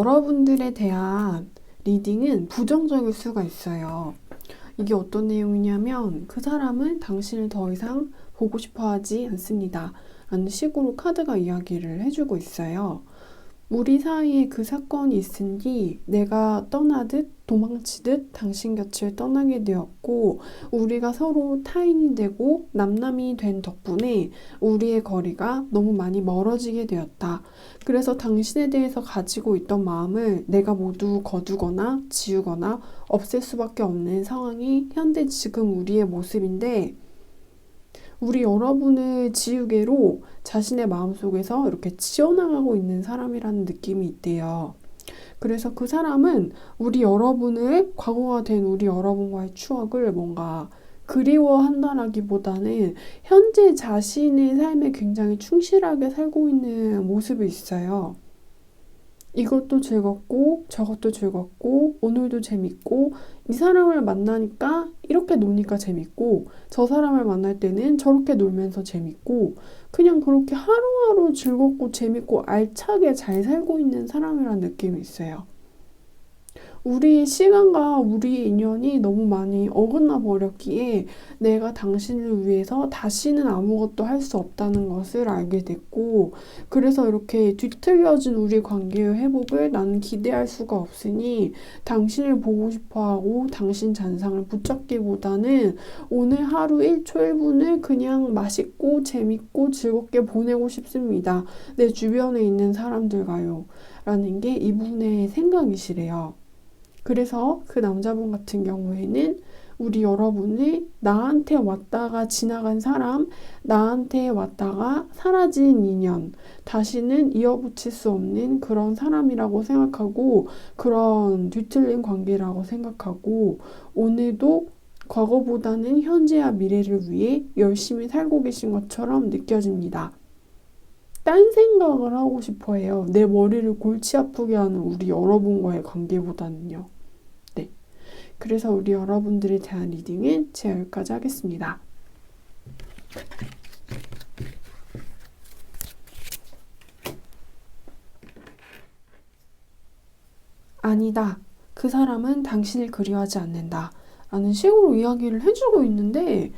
여러분들에 대한 리딩은 부정적일 수가 있어요. 이게 어떤 내용이냐면 그 사람은 당신을 더 이상 보고 싶어 하지 않습니다. 라는 식으로 카드가 이야기를 해주고 있어요. 우리 사이에 그 사건이 있으니 내가 떠나듯 도망치듯 당신 곁을 떠나게 되었고 우리가 서로 타인이 되고 남남이 된 덕분에 우리의 거리가 너무 많이 멀어지게 되었다. 그래서 당신에 대해서 가지고 있던 마음을 내가 모두 거두거나 지우거나 없앨 수밖에 없는 상황이 현재 지금 우리의 모습인데 우리 여러분을 지우개로 자신의 마음속에서 이렇게 지어나가고 있는 사람이라는 느낌이 있대요. 그래서 그 사람은 우리 여러분을 과거가 된 우리 여러분과의 추억을 뭔가 그리워한다라기보다는 현재 자신의 삶에 굉장히 충실하게 살고 있는 모습이 있어요. 이것도 즐겁고 저것도 즐겁고 오늘도 재밌고 이 사람을 만나니까 이렇게 노니까 재밌고 저 사람을 만날 때는 저렇게 놀면서 재밌고 그냥 그렇게 하루하루 즐겁고 재밌고 알차게 잘 살고 있는 사람이라는 느낌이 있어요. 우리 시간과 우리 인연이 너무 많이 어긋나 버렸기에 내가 당신을 위해서 다시는 아무것도 할 수 없다는 것을 알게 됐고, 그래서 이렇게 뒤틀려진 우리 관계의 회복을 나는 기대할 수가 없으니 당신을 보고 싶어 하고 당신 잔상을 붙잡기보다는 오늘 하루 1초 1분을 그냥 맛있고 재밌고 즐겁게 보내고 싶습니다. 내 주변에 있는 사람들과요. 라는 게 이분의 생각이시래요. 그래서 그 남자분 같은 경우에는 우리 여러분이 나한테 왔다가 지나간 사람, 나한테 왔다가 사라진 인연, 다시는 이어붙일 수 없는 그런 사람이라고 생각하고, 그런 뒤틀린 관계라고 생각하고, 오늘도 과거보다는 현재와 미래를 위해 열심히 살고 계신 것처럼 느껴집니다. 딴 생각을 하고 싶어 해요. 내 머리를 골치 아프게 하는 우리 여러분과의 관계보다는요. 네. 그래서 우리 여러분들에 대한 리딩은 제 여기까지 하겠습니다. 아니다. 그 사람은 당신을 그리워하지 않는다. 라는 식으로 이야기를 해주고 있는데,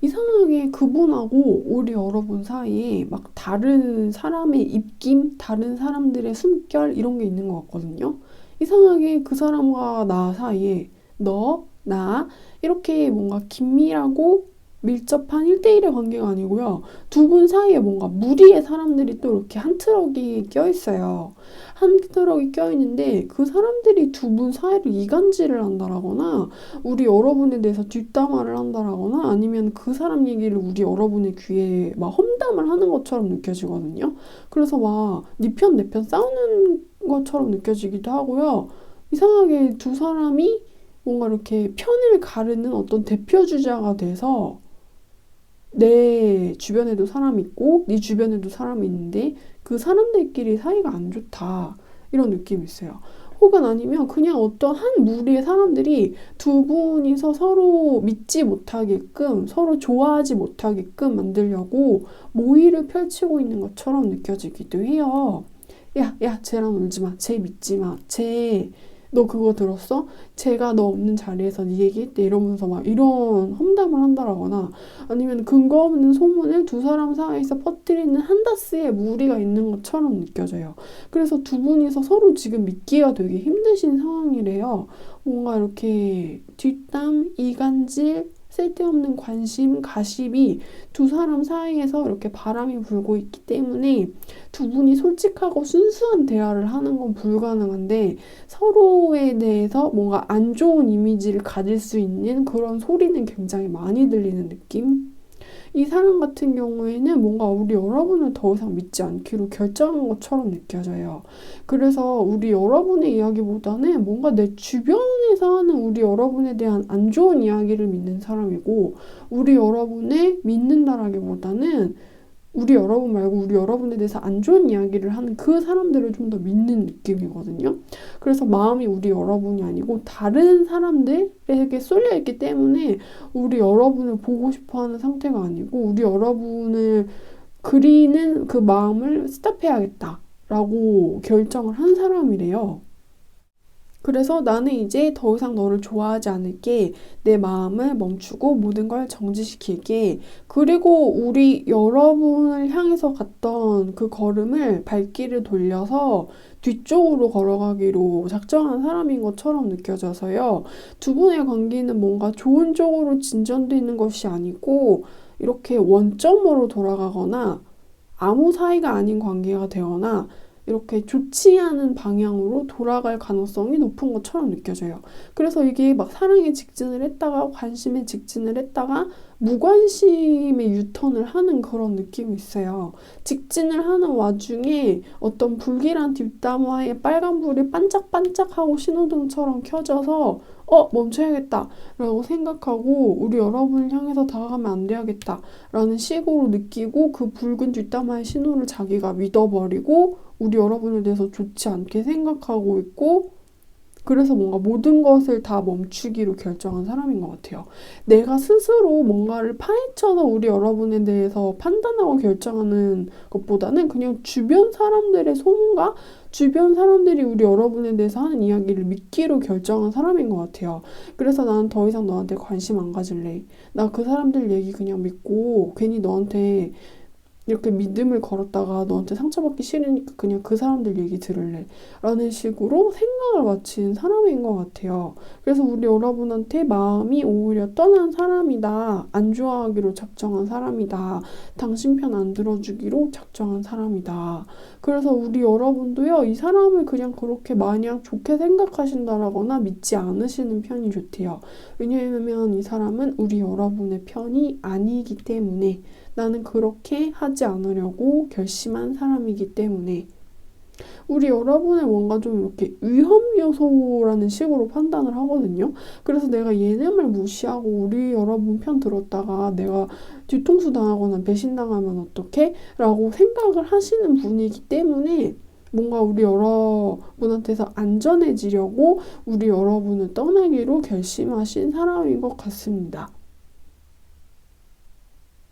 이상하게 그분하고 우리 여러분 사이에 막 다른 사람의 입김, 다른 사람들의 숨결 이런 게 있는 것 같거든요. 이상하게 그 사람과 나 사이에 너, 나 이렇게 뭔가 긴밀하고 밀접한 1대1의 관계가 아니고요. 두 분 사이에 뭔가 무리의 사람들이 또 이렇게 한 트럭이 껴있어요. 한 트럭이 껴있는데 그 사람들이 두 분 사이를 이간질을 한다라거나 우리 여러분에 대해서 뒷담화를 한다라거나 아니면 그 사람 얘기를 우리 여러분의 귀에 막 험담을 하는 것처럼 느껴지거든요. 그래서 막 네 편 내 편 싸우는 것처럼 느껴지기도 하고요. 이상하게 두 사람이 뭔가 이렇게 편을 가르는 어떤 대표 주자가 돼서 내 주변에도 사람 있고 네 주변에도 사람이 있는데 그 사람들끼리 사이가 안 좋다 이런 느낌이 있어요. 혹은 아니면 그냥 어떤 한 무리의 사람들이 두 분이서 서로 믿지 못하게끔 서로 좋아하지 못하게끔 만들려고 모의를 펼치고 있는 것처럼 느껴지기도 해요. 야, 야, 쟤랑 놀지 마. 쟤 믿지 마. 쟤 너 그거 들었어? 제가 너 없는 자리에서 네 얘기했대 이러면서 막 이런 험담을 한다라거나 아니면 근거 없는 소문을 두 사람 사이에서 퍼뜨리는 한다스의 무리가 있는 것처럼 느껴져요. 그래서 두 분이서 서로 지금 믿기가 되게 힘드신 상황이래요. 뭔가 이렇게 뒷담, 이간질, 쓸데없는 관심, 가십이 두 사람 사이에서 이렇게 바람이 불고 있기 때문에 두 분이 솔직하고 순수한 대화를 하는 건 불가능한데 서로에 대해서 뭔가 안 좋은 이미지를 가질 수 있는 그런 소리는 굉장히 많이 들리는 느낌? 이 사람 같은 경우에는 뭔가 우리 여러분을 더 이상 믿지 않기로 결정한 것처럼 느껴져요. 그래서 우리 여러분의 이야기보다는 뭔가 내 주변에서 하는 우리 여러분에 대한 안 좋은 이야기를 믿는 사람이고, 우리 여러분을 믿는다라기보다는 우리 여러분 말고 우리 여러분에 대해서 안 좋은 이야기를 하는 그 사람들을 좀 더 믿는 느낌이거든요. 그래서 마음이 우리 여러분이 아니고 다른 사람들에게 쏠려 있기 때문에 우리 여러분을 보고 싶어 하는 상태가 아니고 우리 여러분을 그리는 그 마음을 스탑해야겠다. 라고 결정을 한 사람이래요. 그래서 나는 이제 더 이상 너를 좋아하지 않을게. 내 마음을 멈추고 모든 걸 정지시킬게. 그리고 우리 여러분을 향해서 갔던 그 걸음을 발길을 돌려서 뒤쪽으로 걸어가기로 작정한 사람인 것처럼 느껴져서요. 두 분의 관계는 뭔가 좋은 쪽으로 진전되는 것이 아니고 이렇게 원점으로 돌아가거나 아무 사이가 아닌 관계가 되거나 이렇게 좋지 않은 방향으로 돌아갈 가능성이 높은 것처럼 느껴져요. 그래서 이게 막 사랑에 직진을 했다가 관심에 직진을 했다가 무관심의 유턴을 하는 그런 느낌이 있어요. 직진을 하는 와중에 어떤 불길한 뒷담화에 빨간불이 반짝반짝하고 신호등처럼 켜져서 어, 멈춰야겠다. 라고 생각하고 우리 여러분을 향해서 다가가면 안 돼야겠다. 라는 식으로 느끼고 그 붉은 뒷담화의 신호를 자기가 믿어버리고 우리 여러분에 대해서 좋지 않게 생각하고 있고 그래서 뭔가 모든 것을 다 멈추기로 결정한 사람인 것 같아요. 내가 스스로 뭔가를 파헤쳐서 우리 여러분에 대해서 판단하고 결정하는 것보다는 그냥 주변 사람들의 소문과 주변 사람들이 우리 여러분에 대해서 하는 이야기를 믿기로 결정한 사람인 것 같아요. 그래서 나는 더 이상 너한테 관심 안 가질래. 나 그 사람들 얘기 그냥 믿고 괜히 너한테 이렇게 믿음을 걸었다가 너한테 상처받기 싫으니까 그냥 그 사람들 얘기 들을래. 라는 식으로 생각을 마친 사람인 것 같아요. 그래서 우리 여러분한테 마음이 오히려 떠난 사람이다. 안 좋아하기로 작정한 사람이다. 당신 편 안 들어주기로 작정한 사람이다. 그래서 우리 여러분도요, 이 사람을 그냥 그렇게 마냥 좋게 생각하신다라거나 믿지 않으시는 편이 좋대요. 왜냐하면 이 사람은 우리 여러분의 편이 아니기 때문에 나는 그렇게 하지 않으려고 결심한 사람이기 때문에 우리 여러분의 뭔가 좀 이렇게 위험 요소라는 식으로 판단을 하거든요. 그래서 내가 얘네 말 무시하고 우리 여러분 편 들었다가 내가 뒤통수 당하거나 배신당하면 어떡해? 라고 생각을 하시는 분이기 때문에 뭔가 우리 여러분한테서 안전해지려고 우리 여러분을 떠나기로 결심하신 사람인 것 같습니다.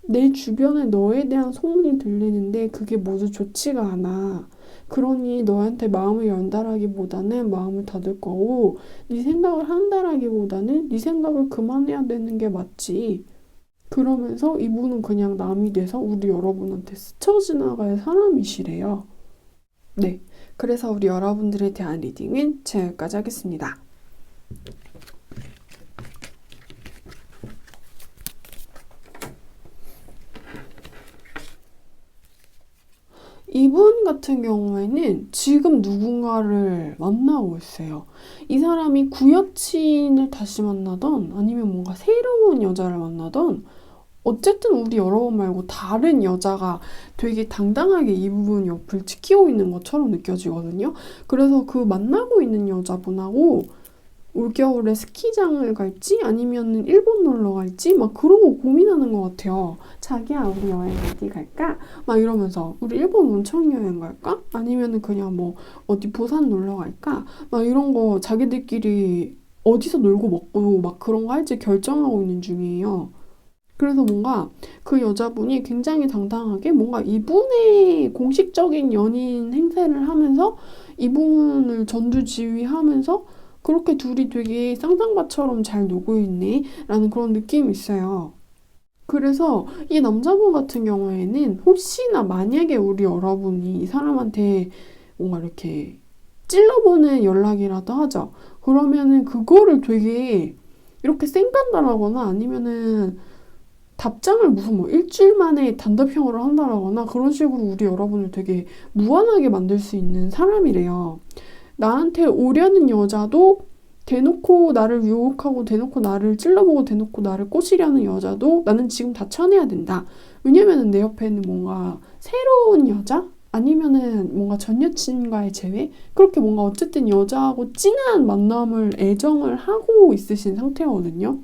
내 주변에 너에 대한 소문이 들리는데 그게 모두 좋지가 않아. 그러니 너한테 마음을 연다라기보다는 마음을 닫을 거고 네 생각을 한다라기보다는 네 생각을 그만해야 되는 게 맞지. 그러면서 이분은 그냥 남이 돼서 우리 여러분한테 스쳐 지나갈 사람이시래요. 네. 그래서 우리 여러분들에 대한 리딩은 제여기까지 하겠습니다. 이분 같은 경우에는 지금 누군가를 만나고 있어요. 이 사람이 구여친을 다시 만나던 아니면 뭔가 새로운 여자를 만나던 어쨌든 우리 여러분 말고 다른 여자가 되게 당당하게 이 부분 옆을 지키고 있는 것처럼 느껴지거든요. 그래서 그 만나고 있는 여자분하고 올겨울에 스키장을 갈지 아니면 일본 놀러 갈지 막 그런 거 고민하는 것 같아요. 자기야 우리 여행 어디 갈까? 막 이러면서 우리 일본 온천 여행 갈까? 아니면은 그냥 뭐 어디 부산 놀러 갈까? 막 이런 거 자기들끼리 어디서 놀고 먹고 막 그런 거 할지 결정하고 있는 중이에요. 그래서 뭔가 그 여자분이 굉장히 당당하게 뭔가 이분의 공식적인 연인 행세를 하면서 이분을 전두지휘하면서 그렇게 둘이 되게 쌍쌍바처럼 잘 놀고 있네 라는 그런 느낌이 있어요. 그래서 이 남자분 같은 경우에는 혹시나 만약에 우리 여러분이 이 사람한테 뭔가 이렇게 찔러보는 연락이라도 하죠. 그러면은 그거를 되게 이렇게 쌩간다라거나 아니면은 답장을 무슨 뭐 일주일 만에 단답형으로 한다라거나 그런 식으로 우리 여러분을 되게 무한하게 만들 수 있는 사람이래요. 나한테 오려는 여자도 대놓고 나를 유혹하고 대놓고 나를 찔러보고 대놓고 나를 꼬시려는 여자도 나는 지금 다 쳐내야 된다. 왜냐면은 내 옆에는 뭔가 새로운 여자? 아니면은 뭔가 전 여친과의 재회? 그렇게 뭔가 어쨌든 여자하고 진한 만남을 애정을 하고 있으신 상태거든요.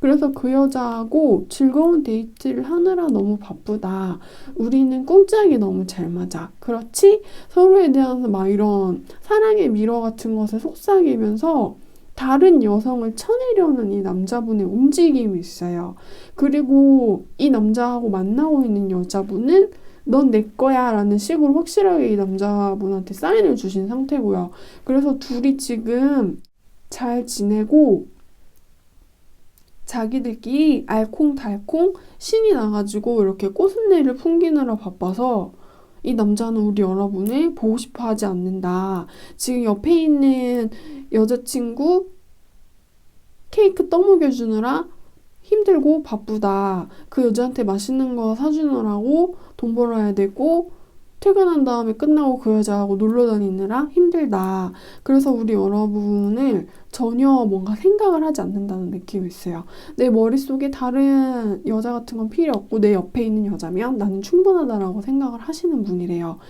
그래서 그 여자하고 즐거운 데이트를 하느라 너무 바쁘다. 우리는 꿍짝이 너무 잘 맞아. 그렇지? 서로에 대한 막 이런 사랑의 미러 같은 것에 속삭이면서 다른 여성을 쳐내려는 이 남자분의 움직임이 있어요. 그리고 이 남자하고 만나고 있는 여자분은 넌 내 거야 라는 식으로 확실하게 이 남자분한테 사인을 주신 상태고요. 그래서 둘이 지금 잘 지내고 자기들끼리 알콩달콩 신이 나가지고 이렇게 꽃순내를 풍기느라 바빠서 이 남자는 우리 여러분을 보고 싶어 하지 않는다. 지금 옆에 있는 여자친구 케이크 떠먹여주느라 힘들고 바쁘다. 그 여자한테 맛있는 거 사주느라고 돈 벌어야 되고 퇴근한 다음에 끝나고 그 여자하고 놀러 다니느라 힘들다. 그래서 우리 여러분을 전혀 뭔가 생각을 하지 않는다는 느낌이 있어요. 내 머릿속에 다른 여자 같은 건 필요 없고 내 옆에 있는 여자면 나는 충분하다라고 생각을 하시는 분이래요.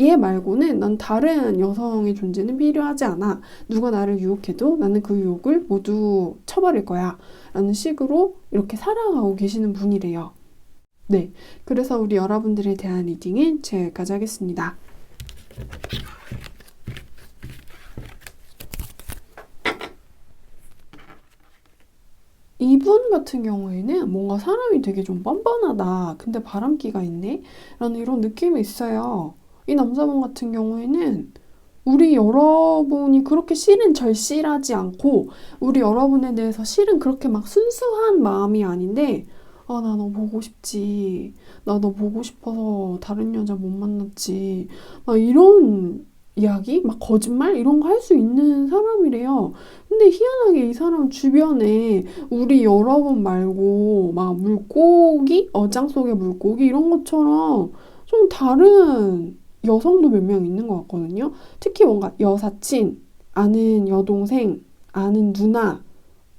얘 말고는 난 다른 여성의 존재는 필요하지 않아. 누가 나를 유혹해도 나는 그 유혹을 모두 쳐버릴 거야. 라는 식으로 이렇게 살아가고 계시는 분이래요. 네. 그래서 우리 여러분들에 대한 리딩은 제가 여기까지 하겠습니다. 이분 같은 경우에는 뭔가 사람이 되게 좀 뻔뻔하다. 근데 바람기가 있네? 라는 이런 느낌이 있어요. 이 남자분 같은 경우에는 우리 여러분이 그렇게 실은 절실하지 않고 우리 여러분에 대해서 실은 그렇게 막 순수한 마음이 아닌데 아, 나 너 보고 싶지. 나 너 보고 싶어서 다른 여자 못 만났지. 막 이런 이야기? 막 거짓말? 이런 거 할 수 있는 사람이래요. 근데 희한하게 이 사람 주변에 우리 여러분 말고 막 물고기? 어장 속의 물고기? 이런 것처럼 좀 다른 여성도 몇 명 있는 것 같거든요. 특히 뭔가 여사친, 아는 여동생, 아는 누나,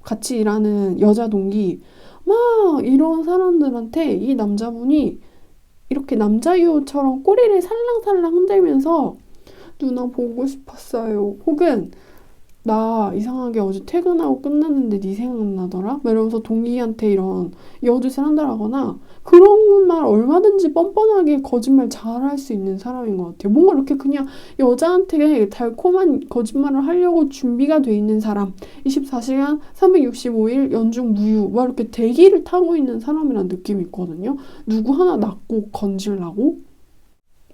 같이 일하는 여자 동기, 막 이런 사람들한테 이 남자분이 이렇게 남자유처럼 꼬리를 살랑살랑 흔들면서 누나 보고 싶었어요. 혹은 나 이상하게 어제 퇴근하고 끝났는데 네 생각나더라? 막 이러면서 동기한테 이런 여짓을 한다라거나 그런 말 얼마든지 뻔뻔하게 거짓말 잘 할 수 있는 사람인 것 같아요. 뭔가 이렇게 그냥 여자한테 달콤한 거짓말을 하려고 준비가 돼 있는 사람 24시간 365일 연중 무휴 막 이렇게 대기를 타고 있는 사람이란 느낌이 있거든요. 누구 하나 낚고 건질라고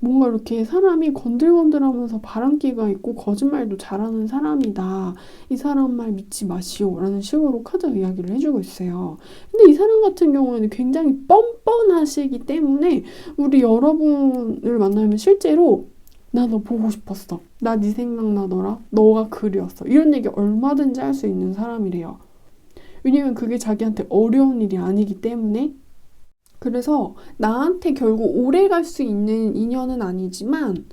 뭔가 이렇게 사람이 건들건들하면서 바람기가 있고 거짓말도 잘하는 사람이다. 이 사람 말 믿지 마시오. 라는 식으로 카드 이야기를 해주고 있어요. 근데 이 사람 같은 경우에는 굉장히 뻔뻔하시기 때문에 우리 여러분을 만나면 실제로 나 너 보고 싶었어. 나 네 생각나더라. 너가 그리웠어. 이런 얘기 얼마든지 할 수 있는 사람이래요. 왜냐면 그게 자기한테 어려운 일이 아니기 때문에 그래서 나한테 결국 오래 갈 수 있는 인연은 아니지만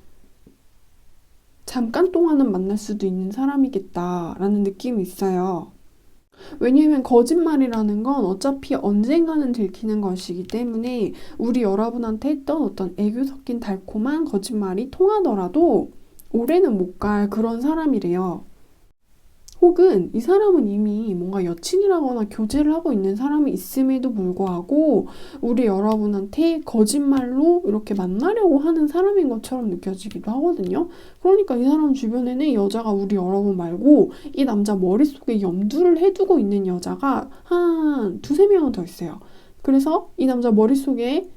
잠깐 동안은 만날 수도 있는 사람이겠다라는 느낌이 있어요. 왜냐하면 거짓말이라는 건 어차피 언젠가는 들키는 것이기 때문에 우리 여러분한테 했던 어떤 애교 섞인 달콤한 거짓말이 통하더라도 오래는 못 갈 그런 사람이래요. 혹은 이 사람은 이미 뭔가 여친이라거나 교제를 하고 있는 사람이 있음에도 불구하고 우리 여러분한테 거짓말로 이렇게 만나려고 하는 사람인 것처럼 느껴지기도 하거든요. 그러니까 이 사람 주변에는 여자가 우리 여러분 말고 이 남자 머릿속에 염두를 해두고 있는 여자가 한 두세 명은 더 있어요. 그래서 이 남자 머릿속에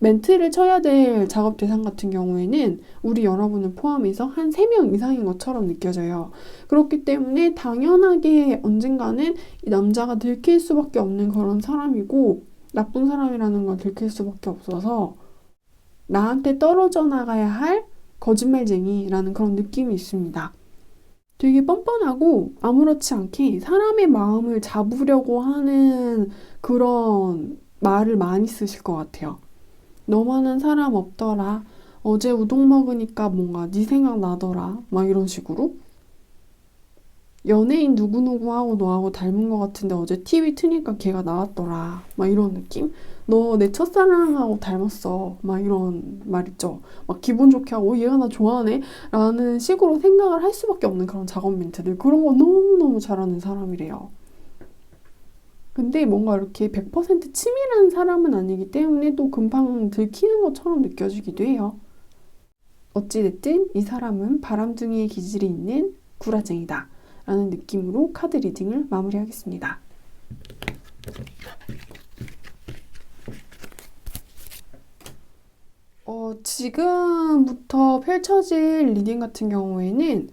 멘트를 쳐야 될 작업 대상 같은 경우에는 우리 여러분을 포함해서 한 3명 이상인 것처럼 느껴져요. 그렇기 때문에 당연하게 언젠가는 이 남자가 들킬 수밖에 없는 그런 사람이고 나쁜 사람이라는 걸 들킬 수밖에 없어서 나한테 떨어져 나가야 할 거짓말쟁이라는 그런 느낌이 있습니다. 되게 뻔뻔하고 아무렇지 않게 사람의 마음을 잡으려고 하는 그런 말을 많이 쓰실 것 같아요. 너만한 사람 없더라. 어제 우동 먹으니까 뭔가 네 생각 나더라. 막 이런 식으로. 연예인 누구누구하고 너하고 닮은 것 같은데 어제 TV 트니까 걔가 나왔더라. 막 이런 느낌? 너 내 첫사랑하고 닮았어. 막 이런 말 있죠. 막 기분 좋게 하고 얘가 나 좋아하네? 라는 식으로 생각을 할 수밖에 없는 그런 작업 멘트들. 그런 거 너무너무 잘하는 사람이래요. 근데 뭔가 이렇게 100% 치밀한 사람은 아니기 때문에 또 금방 들키는 것처럼 느껴지기도 해요. 어찌됐든 이 사람은 바람둥이의 기질이 있는 구라쟁이다. 라는 느낌으로 카드 리딩을 마무리하겠습니다. 어, 지금부터 펼쳐질 리딩 같은 경우에는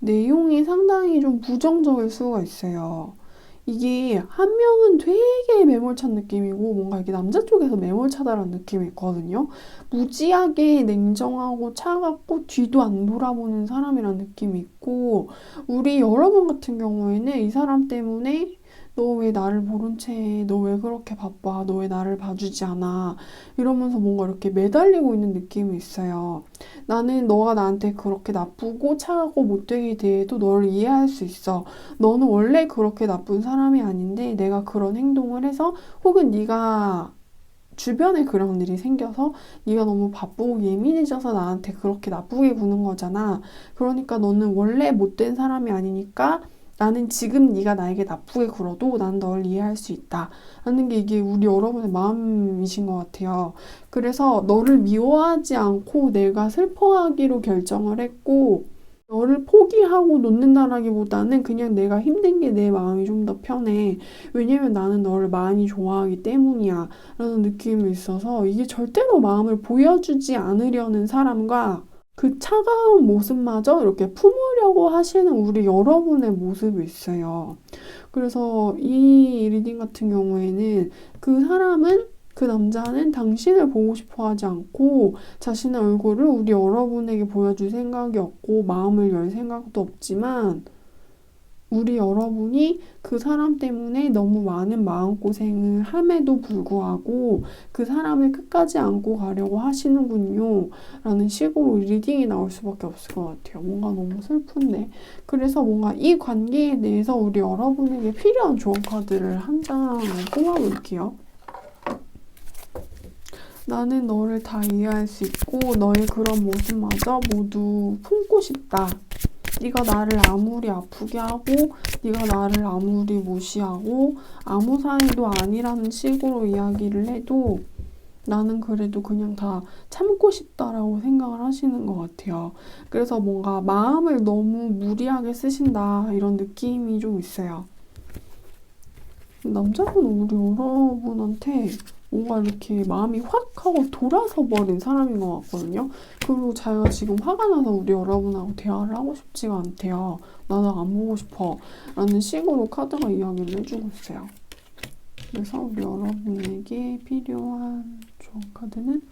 내용이 상당히 좀 부정적일 수가 있어요. 이게 한 명은 되게 매몰찬 느낌이고 뭔가 이렇게 남자 쪽에서 매몰차다라는 느낌이 있거든요. 무지하게 냉정하고 차갑고 뒤도 안 돌아보는 사람이라는 느낌이 있고 우리 여러분 같은 경우에는 이 사람 때문에 너 왜 나를 모른 채 해? 너왜 그렇게 바빠? 너 왜 나를 봐주지 않아? 이러면서 뭔가 이렇게 매달리고 있는 느낌이 있어요. 나는 너가 나한테 그렇게 나쁘고 차가고 못되게 대해도 너를 이해할 수 있어. 너는 원래 그렇게 나쁜 사람이 아닌데 내가 그런 행동을 해서 혹은 네가 주변에 그런 일이 생겨서 네가 너무 바쁘고 예민해져서 나한테 그렇게 나쁘게 구는 거잖아. 그러니까 너는 원래 못된 사람이 아니니까 나는 지금 네가 나에게 나쁘게 굴어도 난 널 이해할 수 있다. 하는 게 이게 우리 여러분의 마음이신 것 같아요. 그래서 너를 미워하지 않고 내가 슬퍼하기로 결정을 했고, 너를 포기하고 놓는다라기보다는 그냥 내가 힘든 게 내 마음이 좀 더 편해. 왜냐면 나는 너를 많이 좋아하기 때문이야. 라는 느낌이 있어서 이게 절대로 마음을 보여주지 않으려는 사람과 그 차가운 모습마저 이렇게 품으려고 하시는 우리 여러분의 모습이 있어요. 그래서 이 리딩 같은 경우에는 그 사람은 그 남자는 당신을 보고 싶어 하지 않고 자신의 얼굴을 우리 여러분에게 보여줄 생각이 없고 마음을 열 생각도 없지만 우리 여러분이 그 사람 때문에 너무 많은 마음고생을 함에도 불구하고 그 사람을 끝까지 안고 가려고 하시는군요. 라는 식으로 리딩이 나올 수밖에 없을 것 같아요. 뭔가 너무 슬픈데. 그래서 뭔가 이 관계에 대해서 우리 여러분에게 필요한 조언 카드를 한 장 뽑아볼게요. 나는 너를 다 이해할 수 있고 너의 그런 모습마저 모두 품고 싶다. 네가 나를 아무리 아프게 하고 네가 나를 아무리 무시하고 아무 사이도 아니라는 식으로 이야기를 해도 나는 그래도 그냥 다 참고 싶다라고 생각을 하시는 것 같아요. 그래서 뭔가 마음을 너무 무리하게 쓰신다 이런 느낌이 좀 있어요. 남자분 우리 여러분한테 뭔가 이렇게 마음이 확 하고 돌아서 버린 사람인 것 같거든요. 그리고 자기가 지금 화가 나서 우리 여러분하고 대화를 하고 싶지가 않대요. 나는 안 보고 싶어. 라는 식으로 카드가 이야기를 해주고 있어요. 그래서 우리 여러분에게 필요한 좋은 카드는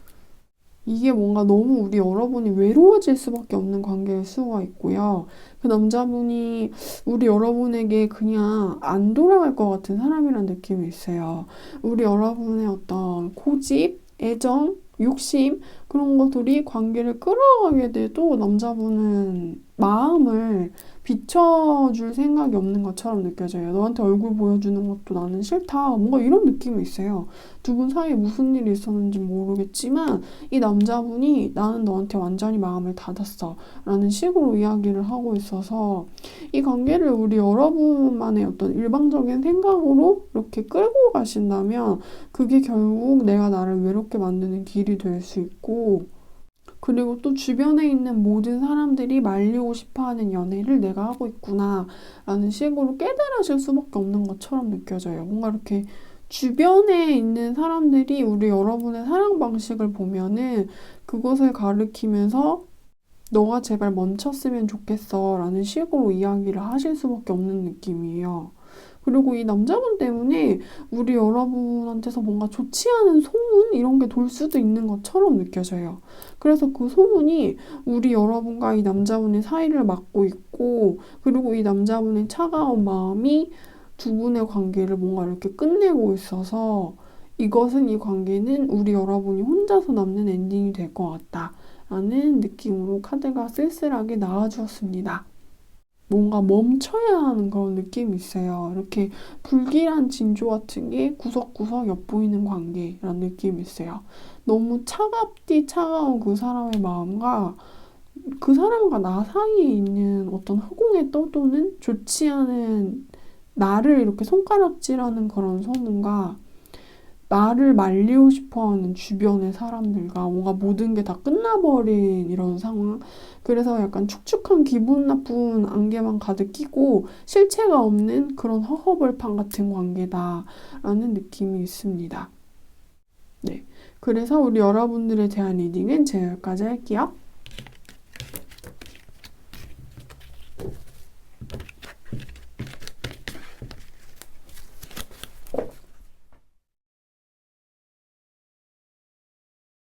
이게 뭔가 너무 우리 여러분이 외로워질 수밖에 없는 관계일 수가 있고요. 그 남자분이 우리 여러분에게 그냥 안 돌아갈 것 같은 사람이란 느낌이 있어요. 우리 여러분의 어떤 고집, 애정, 욕심 그런 것들이 관계를 끌어가게 돼도 남자분은 마음을 비춰줄 생각이 없는 것처럼 느껴져요. 너한테 얼굴 보여주는 것도 나는 싫다. 뭔가 이런 느낌이 있어요. 두 분 사이에 무슨 일이 있었는지 모르겠지만 이 남자분이 나는 너한테 완전히 마음을 닫았어. 라는 식으로 이야기를 하고 있어서 이 관계를 우리 여러분만의 어떤 일방적인 생각으로 이렇게 끌고 가신다면 그게 결국 내가 나를 외롭게 만드는 길이 될 수 있고 그리고 또 주변에 있는 모든 사람들이 말리고 싶어 하는 연애를 내가 하고 있구나 라는 식으로 깨달으실 수밖에 없는 것처럼 느껴져요. 뭔가 이렇게 주변에 있는 사람들이 우리 여러분의 사랑 방식을 보면은 그것을 가리키면서 너가 제발 멈췄으면 좋겠어 라는 식으로 이야기를 하실 수밖에 없는 느낌이에요. 그리고 이 남자분 때문에 우리 여러분한테서 뭔가 좋지 않은 소문 이런 게 돌 수도 있는 것처럼 느껴져요. 그래서 그 소문이 우리 여러분과 이 남자분의 사이를 막고 있고 그리고 이 남자분의 차가운 마음이 두 분의 관계를 뭔가 이렇게 끝내고 있어서 이것은 이 관계는 우리 여러분이 혼자서 남는 엔딩이 될 것 같다. 라는 느낌으로 카드가 쓸쓸하게 나와주었습니다. 뭔가 멈춰야 하는 그런 느낌이 있어요. 이렇게 불길한 징조 같은 게 구석구석 엿보이는 관계라는 느낌이 있어요. 너무 차갑디 차가운 그 사람의 마음과 그 사람과 나 사이에 있는 어떤 허공에 떠도는 좋지 않은 나를 이렇게 손가락질하는 그런 소문과 나를 말리고 싶어 하는 주변의 사람들과 뭔가 모든 게 다 끝나버린 이런 상황. 그래서 약간 축축한 기분 나쁜 안개만 가득 끼고 실체가 없는 그런 허허벌판 같은 관계다라는 느낌이 있습니다. 네. 그래서 우리 여러분들에 대한 리딩은 제가 여기까지 할게요.